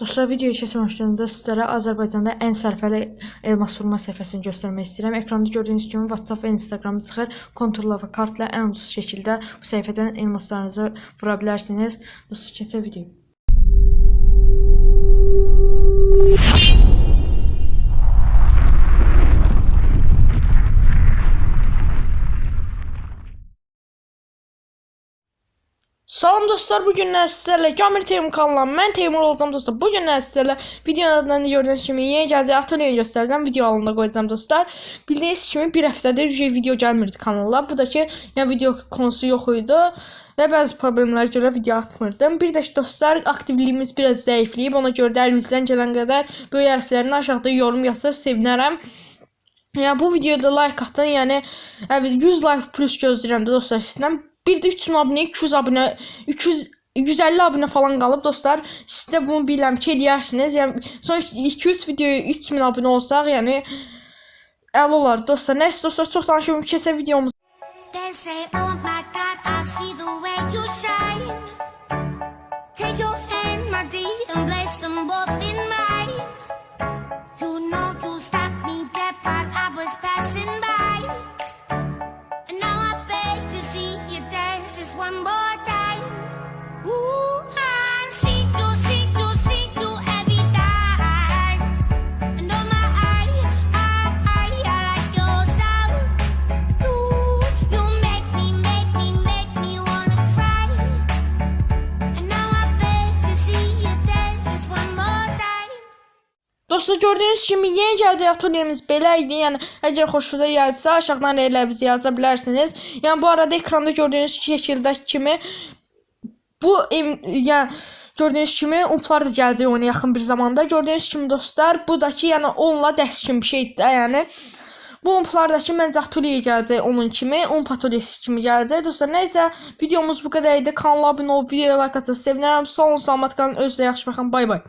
Dostlar videoya keçməmişdən öncə sizlərə Azərbaycanda ən sərfəli elmas vurma səhifəsini göstərmək istəyirəm. Ekranda gördüyünüz kimi WhatsApp və Instagram çıxır. Konturla və kartla ən ucuz şəkildə bu səhifədən elmaslarınızı vura bilərsiniz. Dostlar keçək videoya. Salam dostlar, bu günlər sizlərlə Gamir Teymur kanalından mən Teymur olacağam dostlar. Bu günlər sizlərlə videonun adından da gördüyünüz kimi yeni gələcək atölyeni göstərəcəm. Video alında qoyacağam dostlar. Bildiyiniz kimi bir həftədir ücret video gəlmirdi kanala. Bu da ki, yəni video konusu yox idi və bəzi problemlərə görə video atmırdım. Bir də ki, dostlar, aktivliyimiz biraz zəifləyib. Ona görə də əlinizdən gələn qədər böyük hərflərini aşağıda yorum yazsanız sevinərəm. Yəni bu videoda like atın. Yəni əvvəl 100 like plus gözləyirəm də dostlar sizdən. Bir də 3000 abunə, 200 abunə, 200 150 abunə falan qalıb dostlar. Siz də bunu bilirəm ki, eləyərsiniz. Yəni son 2-3 videoya 3000 abunə olsaq, yəni əla olar dostlar. Nəysə dostlar, çox danışıyorum. Keçək videomuza. Dostlar gördüyünüz kimi yeni gələcək atölyemiz belə idi. Yəni əgər xoşunuza gəlsə aşağıdan rəylərinizi yaza bilərsiniz. Yəni bu arada ekranda gördüyünüz şəkildə kimi bu yəni gördüyünüz kimi umplar da gələcək ona yaxın bir zamanda. Gördüyünüz kimi dostlar, bu da ki, yəni onunla dəskin bir şeydir də, yəni bu umplar da ki, məncə atölyəyə gələcək onun kimi, ump atölyəsi kimi gələcək. Dostlar, nəysə, videomuz bu qədər idi. Kanala abunə olub, videoya like atsanız sevinərəm. Sağ olun, salamat qalın. Özünüzə yaxşı baxın. Bay bay.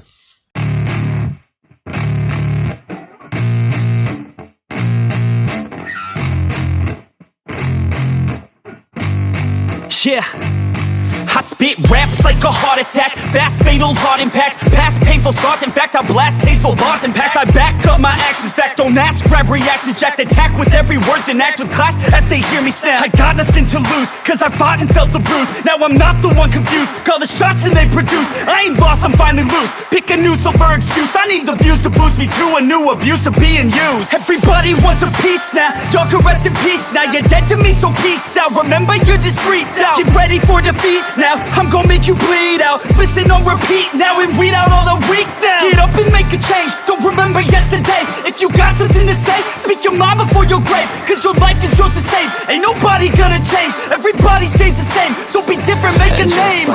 Yeah. I spit raps like a heart attack, fast fatal heart impact, past painful scars. In fact, I blast tasteful bars and past. I back up my actions, fact don't ask, grab reactions, jacked attack with every word, then act with class as they hear me snap. I got nothing to lose, cause I fought and felt the bruise. Now I'm not the one confused, call the shots and they produce. I ain't lost, I'm finally loose. Pick a new silver excuse. I need the views to boost me to a new abuse of being used. Everybody wants a piece now, y'all can rest in peace now. You're dead to me, so peace out. Remember, you're discreet out. Get ready for defeat now. I'm gonna make you bleed out. Listen on repeat now and weed out all the weak now. Get up and make a change. Don't remember yesterday. If you got something to say, speak your mind before your grave. Cause your life is yours to save. Ain't nobody gonna change. Everybody stays the same. So be different, make a name.